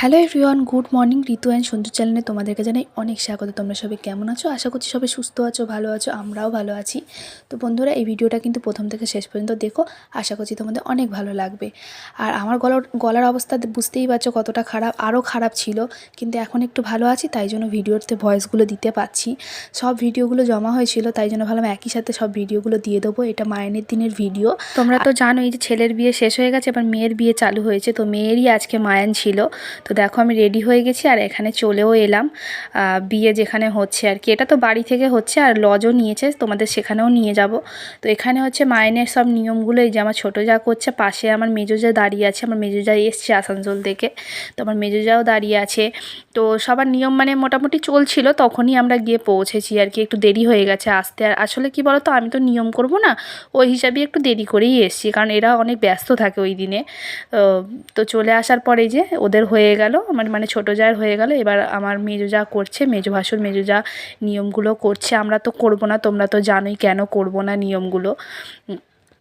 Hello everyone good morning Ritu and Sanju চ্যানেলে তোমাদেরকে জানাই অনেক স্বাগত। তোমরা সবাই কেমন আছো? আশা করছি সবাই সুস্থ আছো ভালো আছো আমরাও ভালো আছি। তো বন্ধুরা এই ভিডিওটা কিন্তু প্রথম থেকে শেষ পর্যন্ত দেখো আশা করছি তোমাদের অনেক ভালো লাগবে। আর আমার গলার গলার অবস্থা বুঝতেই পারছ কতটা খারাপ আরও খারাপ ছিল কিন্তু এখন একটু ভালো আছি তাই জন্য ভিডিওতে ভয়েসগুলো দিতে পারছি। সব ভিডিওগুলো জমা হয়েছিল তাই জন্য ভাবলাম একই সাথে সব ভিডিওগুলো দিয়ে দেবো এটা মায়ের দিনের ভিডিও। তোমরা তো জানোই যে ছেলের বিয়ে শেষ হয়ে গেছে এবার মেয়ের বিয়ে চালু হয়েছে তো মেয়েরই আজকে মায়ান ছিল। তো দেখো আমি রেডি হয়ে গেছি আর এখানে চলেও এলাম। বিয়ে যেখানে হচ্ছে আর কি। এটা তো বাড়ি থেকে হচ্ছে আর লজও নিয়েছে, তোমাদের সেখানেও নিয়ে যাব। তো এখানে হচ্ছে মাইনের সব নিয়মগুলো, এই যে আমার ছোটো যা করছে, পাশে আমার মেজো যা দাঁড়িয়ে আছে, আমার মেজো যা এসছে আসানসোল থেকে, তো আমার মেজো যাও দাঁড়িয়ে আছে। তো সবার নিয়ম মানে মোটামুটি চলছিল, তখনই আমরা গিয়ে পৌঁছেছি আর কি। একটু দেরি হয়ে গেছে আসতে। আর আসলে কি বলো তো আমি তো নিয়ম করব না, ওই হিসাবে একটু দেরি করেই এসেছি, কারণ এরা অনেক ব্যস্ত থাকে ওই দিনে। তো চলে আসার পরে যে ওদের হয়ে গেল, আমার মানে ছোটো জায়ের হয়ে গেল। এবার আমার মেজো যা করছে, মেজো ভাসুর মেজো যা নিয়মগুলো করছে, আমরা তো করব না, তোমরা তো জানোই কেন করব না নিয়মগুলো।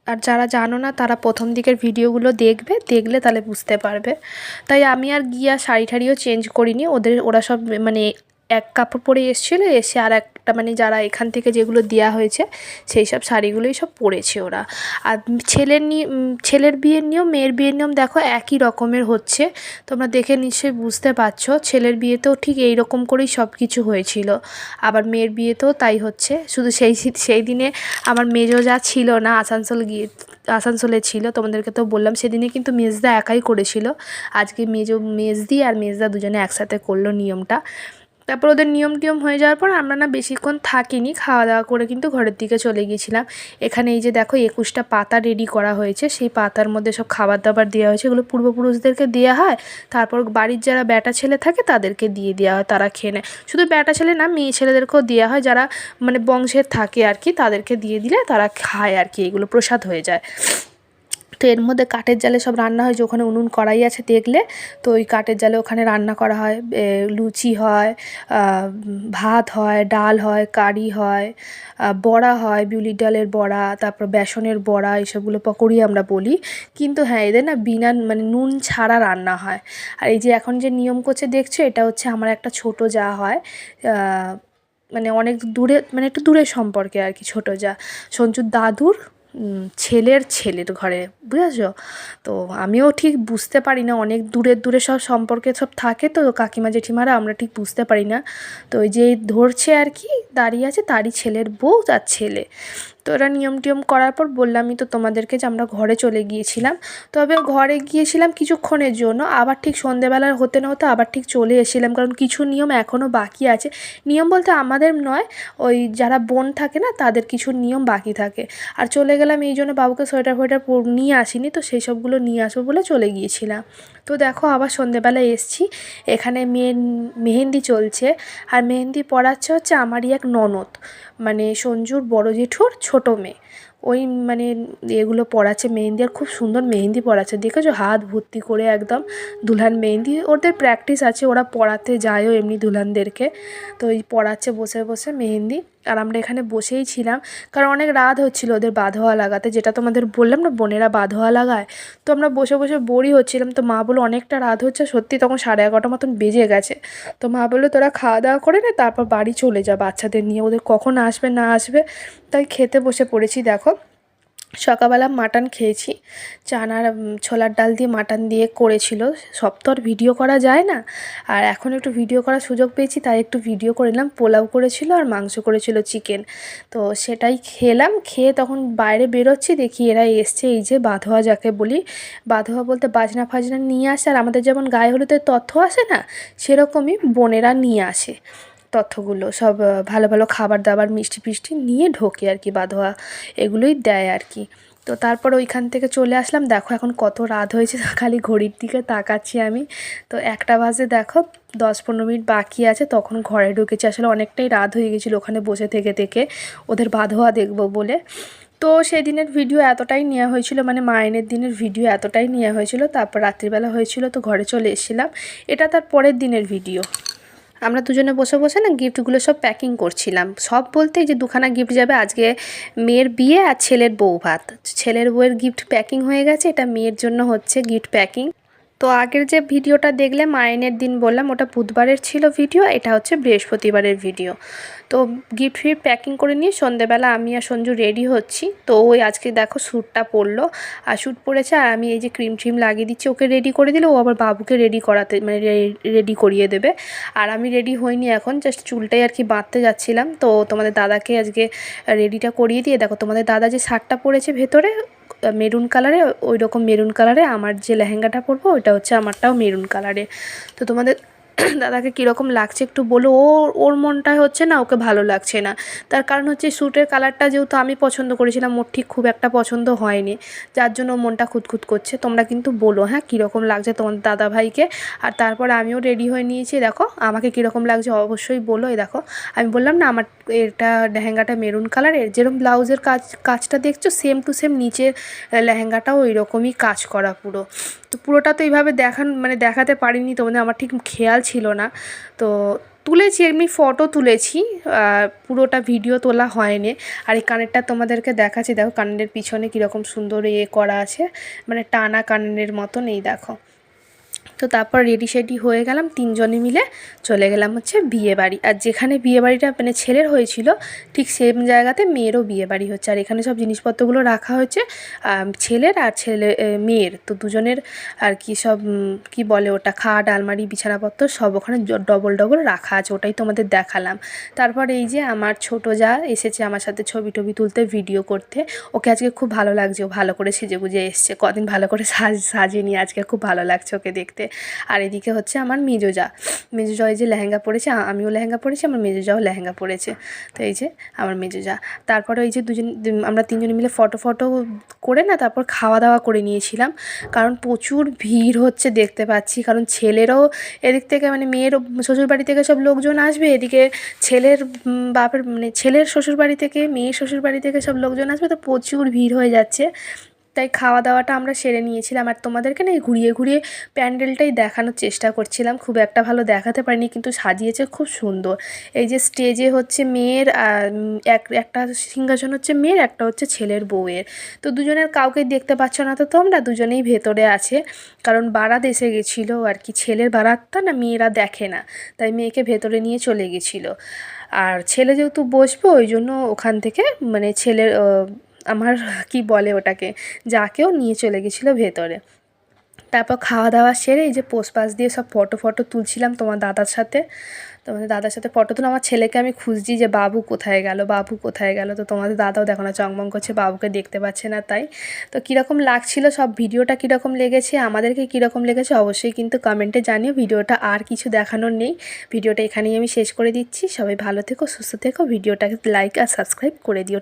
আর যারা জানো না, তারা প্রথম দিকের ভিডিওগুলো দেখবে, দেখলে তাহলে বুঝতে পারবে। তাই আমি আর গিয়া শাড়ি ঠাড়িও চেঞ্জ করিনি, ওদের, ওরা সব মানে এক কাপড় পরে এসেছিল, এসে আর একটা মানে যারা এখান থেকে যেগুলো দেওয়া হয়েছে, সেই সব শাড়িগুলোই সব পরেছে ওরা। আর ছেলের ছেলের বিয়ের নিয়ম, মেয়ের বিয়ের নিয়ম দেখো একই রকমের হচ্ছে। তোমরা দেখে নিশ্চয়ই বুঝতে পারছ, ছেলের বিয়েতেও ঠিক এই রকম করেই সব কিছু হয়েছিল। আবার মেয়ের বিয়েতেও তাই হচ্ছে। শুধু সেই সেই দিনে আমার মেজো যা ছিল না, আসানসোল গিয়ে, আসানসোলে ছিল, তোমাদেরকে তো বললাম, সেদিনে কিন্তু মেজদা একাই করেছিল। আজকে মেজো, মেজদি আর মেজদা দুজনে একসাথে করল নিয়মটা। তারপর ওদের নিয়ম টিয়ম হয়ে যাওয়ার পর আমরা না বেশিক্ষণ থাকিনি খাওয়া দাওয়া করে কিন্তু ঘরের দিকে চলে গিয়েছিলাম। এখানে এই যে দেখো একুশটা পাতা রেডি করা হয়েছে, সেই পাতার মধ্যে সব খাবার দাবার দেওয়া হয়েছে, এগুলো পূর্বপুরুষদেরকে দেওয়া হয়, তারপর বাড়ির যারা ব্যাটা ছেলে থাকে তাদেরকে দিয়ে দেওয়া হয়, তারা খেয়ে নেয়। শুধু ব্যাটা ছেলে না, মেয়ে ছেলেদেরকেও দেওয়া হয়, যারা মানে বংশের থাকে আর কি, তাদেরকে দিয়ে দিলে তারা খায় আর কি, এগুলো প্রসাদ হয়ে যায়। তো এর মধ্যে কাঠের জালে সব রান্না হয়, যে ওখানে উনুন, কড়াই আছে দেখলে। তো ওই কাঠের জালে ওখানে রান্না করা হয়। লুচি হয় ভাত হয়, ডাল হয়, কারি হয় বড়া হয়, বিউলির ডালের বড়া, তারপর বেসনের বড়া এসবগুলো পকোড়ি আমরা বলি। কিন্তু হ্যাঁ এদের না বিনা মানে নুন ছাড়া রান্না হয়। আর এই যে এখন যে নিয়ম করছে, দেখছ? এটা হচ্ছে আমার একটা ছোট যা হয়। মানে অনেক দূরে মানে একটু দূরের সম্পর্কে আর কি, ছোটো যা। সঞ্জুর দাদুর ছেলের ছেলের ঘরে, বুঝেছ? তো আমিও ঠিক বুঝতে পারি না, অনেক দূরের দূরে সব সম্পর্কে সব থাকে তো, কাকিমা, জেঠিমারা, আমরা ঠিক বুঝতে পারি না। তো ওই যে ধরছে আর কি, দাঁড়িয়ে আছে, তারই ছেলের বউ, তার ছেলে। তো ওরা নিয়ম টিয়ম করার পর বললামই তো তোমাদেরকে যে আমরা ঘরে চলে গিয়েছিলাম। তবে ঘরে গিয়েছিলাম কিছুক্ষণের জন্য, আবার ঠিক সন্ধেবেলার হতে না হতে আবার ঠিক চলে এসেছিলাম, কারণ কিছু নিয়ম এখনও বাকি আছে। নিয়ম বলতে আমাদের নয়, ওই যারা বোন থাকে না, তাদের কিছু নিয়ম বাকি থাকে। আর চলে গেলাম, এই জন্য বাবুকে সোয়েটার ফোয়েটার নিয়ে আসিনি, তো সেই সবগুলো নিয়ে আসব বলে চলে গিয়েছিলাম। তো দেখো আবার সন্ধেবেলায় এসছি। এখানে মেয়ে, মেহেন্দি চলছে। আর মেহেন্দি পড়াচ্ছে হচ্ছে আমারই এক ননদ। মানে সঞ্জুর বড় জেঠুর ছোটো মেয়ে। ওই মানে এগুলো পড়াচ্ছে মেহেন্দি। আর খুব সুন্দর মেহেন্দি পড়াচ্ছে দেখেছ? হাত ভর্তি করে একদম দুলহান মেহেন্দি। ওদের প্র্যাকটিস আছে। ওরা পড়াতে যায়ও এমনি দুলহানদেরকে। তো ওই পড়াচ্ছে বসে বসে মেহেন্দি। আর আমরা এখানে বসেই ছিলাম। কারণ অনেক রাত হচ্ছিল ওদের বাঁধোয়া লাগাতে। যেটা তোমাদের বললাম না, বোনেরা বাঁধোয়া লাগায়। তো আমরা বসে বসে বোরই হচ্ছিলাম। তো মা বলল, অনেকটা রাত হচ্ছে, সত্যি তখন সাড়ে এগারোটা মতন বেজে গেছে। তো মা বলল, তোরা খাওয়া দাওয়া করে নে, তারপর বাড়ি চলে যা বাচ্চাদের নিয়ে। ওদের কখন আসবে, না আসবে, তাই খেতে বসে পড়েছি, দেখো। সকালবেলা মাটন খেয়েছি। চানার ছোলার ডাল দিয়ে মাটন দিয়ে করেছিল। সব তো আর ভিডিও করা যায় না। আর এখন একটু ভিডিও করার সুযোগ পেয়েছি, তাই একটু ভিডিও করে নিলাম। পোলাও করেছিল আর মাংস করেছিল চিকেন। তো সেটাই খেলাম, খেয়ে তখন বাইরে বেরোচ্ছি, দেখি এরা এসছে। এই যে বাঁধোয়া যাকে বলি, বাঁধোয়া বলতে বাজনা ফাজনা নিয়ে আসে। আর আমাদের যেমন গায়ে হলুদের তথ্য আসে না, সেরকমই বোনেরা নিয়ে আসে। তথ্যগুলো, সব ভালো ভালো খাবার দাবার মিষ্টি ফিষ্টি নিয়ে ঢোকে আর কি, বাঁধোয়া এগুলোই দেয় আর কি। তো তারপর ওইখান থেকে চলে আসলাম। দেখো এখন কত রাত হয়েছে, খালি ঘড়ির দিকে তাকাচ্ছি আমি। তো একটা বাজে দেখো দশ পনেরো মিনিট বাকি আছে, তখন ঘরে ঢুকেছি। আসলে অনেকটাই রাত হয়ে গেছিল ওখানে বসে থেকে থেকে, ওদের বাঁধোয়া দেখব বলে। তো সেই দিনের ভিডিও এতটাই নেওয়া হয়েছিল মানে মাইনের দিনের ভিডিও এতটাই নেওয়া হয়েছিল, তারপর রাত্রিবেলা হয়েছিল, তো ঘরে চলে এসেছিলাম। এটা তার পরের দিনের ভিডিও। আমরা দুজনে বসে বসে না গিফটগুলো সব প্যাকিং করছিলাম। সব বলতে যে দুখানা গিফট যাবে, আজকে মেয়ের বিয়ে আর ছেলের বউ ভাত। ছেলের বউয়ের গিফট প্যাকিং হয়ে গেছে, এটা মেয়ের জন্য হচ্ছে গিফট প্যাকিং তো আগের যে ভিডিওটা দেখলে মাইনের দিন বললাম, ওটা বুধবারের ছিল ভিডিও, এটা হচ্ছে বৃহস্পতিবারের ভিডিও। তো গিফট ফিফট প্যাকিং করে নিয়ে সন্ধেবেলা আমি আর সঞ্জু রেডি হচ্ছি। তো ওই আজকে দেখো শ্যুটটা পরলো, আর শ্যুট পরেছে, আর আমি এই যে ক্রিম ট্রিম লাগিয়ে দিচ্ছি, ওকে রেডি করে দিলে, ও আবার বাবুকে রেডি করাতে মানে রেডি করিয়ে দেবে। আর আমি রেডি হইনি এখন, জাস্ট চুলটাই আর কি বাঁধতে যাচ্ছিলাম। তো তোমাদের দাদাকে আজকে রেডিটা করিয়ে দিয়ে, দেখো তোমাদের দাদা যে শার্টটা পরেছে ভেতরে মেরুন কালারে, ওই রকম মেরুন কালারে আমার যে লেহেঙ্গাটা পরবো, ওইটা হচ্ছে আমারটাও মেরুন কালারে। তো তোমাদের দাদাকে কীরকম লাগছে একটু বলো। ওর ওর মনটা হচ্ছে না, ওকে ভালো লাগছে না। তার কারণ হচ্ছে স্যুটের কালারটা যেহেতু আমি পছন্দ করেছিলাম, ওর ঠিক খুব একটা পছন্দ হয়নি। যার জন্য মনটা খুঁতখুত করছে। তোমরা কিন্তু বলো হ্যাঁ কীরকম লাগছে তোমার দাদা ভাইকে আর তারপর আমিও রেডি হয়ে নিয়েছি। দেখো, আমাকে কীরকম লাগছে অবশ্যই বলো। এই দেখো, আমি বললাম না, আমার এটা লেহেঙ্গাটা মেরুন কালারের যেরকম ব্লাউজের কাজ, কাজটা দেখছ, সেম টু সেম নিচের লেহেঙ্গাটাও ওই রকমই কাজ করা পুরো। পুরোটা তো এইভাবে দেখান মানে দেখাতে পারিনি তোমাদের আমার ঠিক খেয়াল ছিল না। তো তুলেছি, এমনি ফটো তুলেছি পুরোটা ভিডিও তোলা হয়নি। আর এই কানেরটা তোমাদেরকে দেখাচ্ছি, দেখো কানের পিছনে কীরকম সুন্দর ইয়ে করা আছে মানে টানা কানের মতন, এই দেখো। তো তারপর রেডি সেডি হয়ে গেলাম, তিনজনে মিলে চলে গেলাম হচ্ছে বিয়ে বাড়ি। আর যেখানে বিয়ে বাড়িটা মানে ছেলের হয়েছিল, ঠিক সেম জায়গাতে মেয়েরও বিয়ে বাড়ি হচ্ছে। আর এখানে সব জিনিসপত্রগুলো রাখা হয়েছে ছেলের আর ছেলে মেয়ের। তো দুজনের আর কি সব কি বলে ওটা, খাট, আলমারি, বিছানাপত্র সব ওখানে ডবল ডবল রাখা আছে, ওটাই তোমাদের দেখালাম। তারপর এই যে আমার ছোট যা এসেছে আমার সাথে ছবি টবি তুলতে ভিডিও করতে, ওকে আজকে খুব ভালো লাগছে, ও ভালো করে সেজে গুজে এসছে। কদিন ভালো করে সাজ সাজিয়ে আজকে খুব ভালো লাগছে ওকে দেখতে। আর এদিকে হচ্ছে আমার মেজো যা মেজো জয় যে লেহেঙ্গা পরেছে আমিও লেহেঙ্গা পরেছি, আমার মেজো যাও লেহেঙ্গা পরেছে। তো এই যে আমার মেজো যা তারপরে ওই যে দুজন আমরা তিনজনে মিলে ফটো ফটো করে না তারপর খাওয়া দাওয়া করে নিয়েছিলাম। কারণ প্রচুর ভিড় হচ্ছে দেখতে পাচ্ছি। কারণ ছেলেরও এদিক থেকে মানে মেয়ের শ্বশুরবাড়ি থেকে সব লোকজন আসবে, এদিকে ছেলের বাপের মানে ছেলের শ্বশুরবাড়ি থেকে, মেয়ের শ্বশুরবাড়ি থেকে সব লোকজন আসবে। তো প্রচুর ভিড় হয়ে যাচ্ছে। তাই খাওয়া দাওয়াটা আমরা সেরে নিয়েছিলাম। আর তোমাদেরকে না ঘুরিয়ে ঘুরিয়ে প্যান্ডেলটাই দেখানোর চেষ্টা করছিলাম। খুব একটা ভালো দেখাতে পারিনি, কিন্তু সাজিয়েছে খুব সুন্দর। এই যে স্টেজে হচ্ছে মেয়ের এক, একটা সিংহাসন হচ্ছে মেয়ের, একটা হচ্ছে ছেলের বউয়ের। তো দুজনের কাউকে দেখতে পাচ্ছ না তো তোমরা, দুজনেই ভেতরে আছে। কারণ বারাত এসে গেছিল আর কি, ছেলের বারাতটা না মেয়েরা দেখে না। তাই মেয়েকে ভেতরে নিয়ে চলে গেছিল। আর ছেলে যেহেতু বসবো, ওই জন্য ওখান থেকে মানে ছেলের আমার কি বলে ওটাকে? যাকেও নিয়ে চলে গেছিল ভেতরে। তারপর খাওয়া দাওয়া সেরে এই যে পোষ পাশ দিয়ে সব ফটো ফটো তুলছিলাম তোমার দাদার সাথে। তোমাদের দাদার সাথে ফটো তুলে আমার ছেলেকে আমি খুঁজছি যে বাবু কোথায় গেল, বাবু কোথায় গেল? তো তোমাদের দাদাও দেখো না চংমং করছে, বাবুকে দেখতে পাচ্ছে না তাই। তো কীরকম লাগছিল সব ভিডিওটা, কীরকম লেগেছে, আমাদেরকে কীরকম লেগেছে অবশ্যই কিন্তু কমেন্টে জানিও। ভিডিওটা আর কিছু দেখানোর নেই। ভিডিওটা এখানেই আমি শেষ করে দিচ্ছি। সবাই ভালো থেকো, সুস্থ থেকো। ভিডিওটাকে লাইক আর সাবস্ক্রাইব করে দিও।